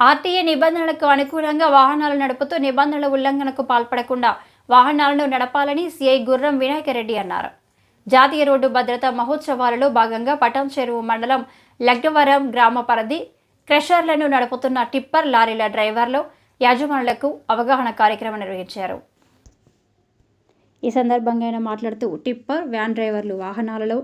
RTA నిబంధనలకు అనుకూలంగా వాహనాలు నడుపుతూ నిబంధనల ఉల్లంఘనకు పాల్పడకుండా వాహనాలను నడపాలని సిఐ గుర్రం వినాయకరెడ్డి అన్నారు. జాతీయ రోడ్డు భద్రతా మహోత్సవాలలో భాగంగా పటం చెరువు మండలం లగ్నవరం గ్రామ పరిధి క్రషర్లను నడుపుతున్న టిప్పర్ లారీల డ్రైవర్లు యాజమానులకు అవగాహన కార్యక్రమం నిర్వహించారు. ఈ సందర్భంగా ఆయన మాట్లాడుతూ టిప్పర్ వ్యాన్ డ్రైవర్లు వాహనాలలో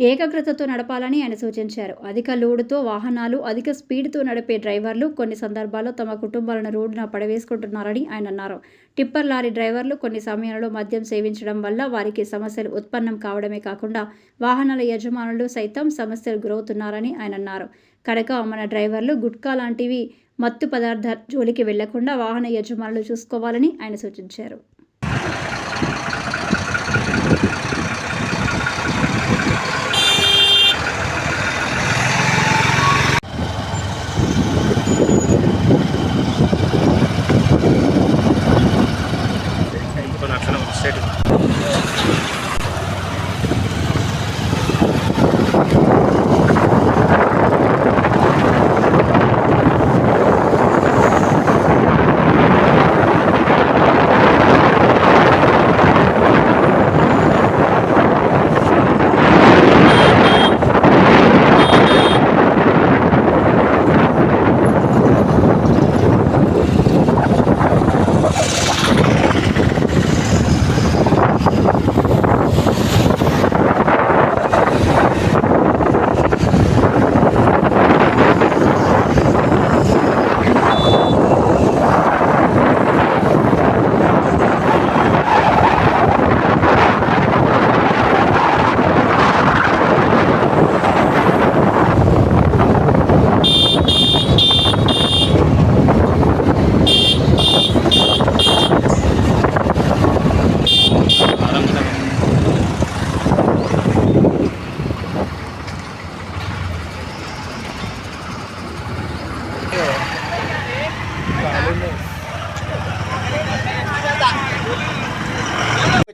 ఏకాగ్రతతో నడపాలని ఆయన సూచించారు. అధిక లోడుతో వాహనాలు అధిక స్పీడ్తో నడిపే డ్రైవర్లు కొన్ని సందర్భాల్లో తమ కుటుంబాలను రోడ్డున పడవేసుకుంటున్నారని ఆయన అన్నారు. టిప్పర్ లారీ డ్రైవర్లు కొన్ని సమయాలలో మద్యం సేవించడం వల్ల వారికి సమస్యలు ఉత్పన్నం కావడమే కాకుండా వాహనాల యజమానులు సైతం సమస్యలు గురవుతున్నారని ఆయన అన్నారు. కనుక మన డ్రైవర్లు గుట్కా లాంటివి మత్తు పదార్థాల జోలికి వెళ్ళకుండా వాహన యజమానులు చూసుకోవాలని ఆయన సూచించారు.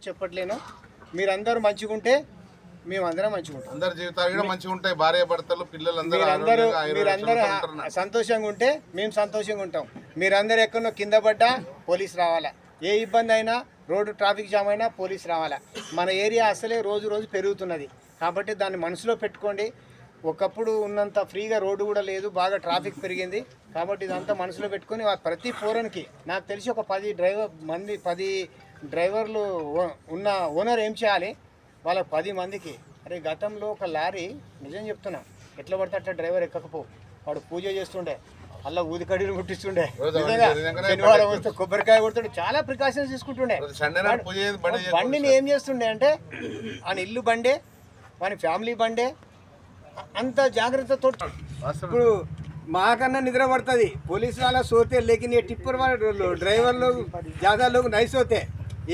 చెప్పట్లేను. మీరందరూ మంచిగా ఉంటే మేమందరం మంచిగా ఉంటాం. అందరి జీవితాలు కూడా మంచిగా ఉంటాయి. భార్య భర్తలు పిల్లలు అందరూ మీరందరూ. సంతోషంగా ఉంటే మేము సంతోషంగా ఉంటాం. మీరందరూ ఎక్కడో కింద పడ్డా పోలీస్ రావాలా? ఏ ఇబ్బంది అయినా రోడ్డు ట్రాఫిక్ జామ్ అయినా పోలీస్ రావాలా? మన ఏరియా అసలే రోజు రోజు పెరుగుతున్నది. కాబట్టి దాన్ని మనసులో పెట్టుకోండి. ఒకప్పుడు ఉన్నంత ఫ్రీగా రోడ్డు కూడా లేదు బాగా ట్రాఫిక్ పెరిగింది. కాబట్టి ఇదంతా మనసులో పెట్టుకొని ప్రతి ఫోరన్కి నాకు తెలిసి ఒక పది డ్రైవర్ మంది పది డ్రైవర్లు ఉన్న ఓనర్ ఏం చేయాలి? వాళ్ళ పది మందికి. అరే గతంలో ఒక లారీ నిజం చెప్తున్నా ఎట్లా పడితే అట్లా డ్రైవర్ ఎక్కకపో. వాడు పూజ చేస్తుండే అలా ఊదికడీలు ముట్టిస్తుండే. శనివారం వస్తే కొబ్బరికాయ కొడుతుండే చాలా ప్రికాషన్స్ తీసుకుంటుండే. బండిని ఏం చేస్తుండే అంటే ఆయన ఇల్లు బండే వాని ఫ్యామిలీ బండే అంత జాగ్రత్తతో ఇప్పుడు మాకన్నా నిద్ర పడుతుంది. పోలీసు వాళ్ళ సోతే లేకిన టిప్పర్ వాళ్ళ డ్రైవర్లు జాదాలు నైస్ అవుతాయి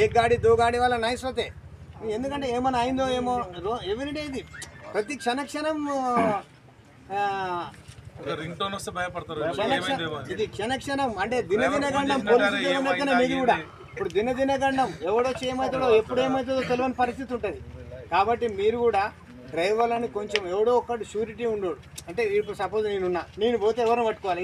ఏ గాడి దో గాడి వల్ల నైస్ అవుతాయి ఎందుకంటే ఏమైనా అయిందో ఏమో ఎవ్రీడే ఇది. ప్రతి క్షణ క్షణం ఇది క్షణ క్షణం. అంటే దిన దినగండం పోలీసు కూడా. ఇప్పుడు దిన గండం ఎవడొచ్చి ఏమవుతుందో ఎప్పుడు ఏమవుతుందో తెలియని పరిస్థితి ఉంటుంది. కాబట్టి మీరు కూడా డ్రైవర్లని కొంచెం ఎవడో ఒకటి షూరిటీ ఉండడు అంటే ఇప్పుడు సపోజ్ నేనున్నా. నేను పోతే ఎవరిని పట్టుకోవాలి?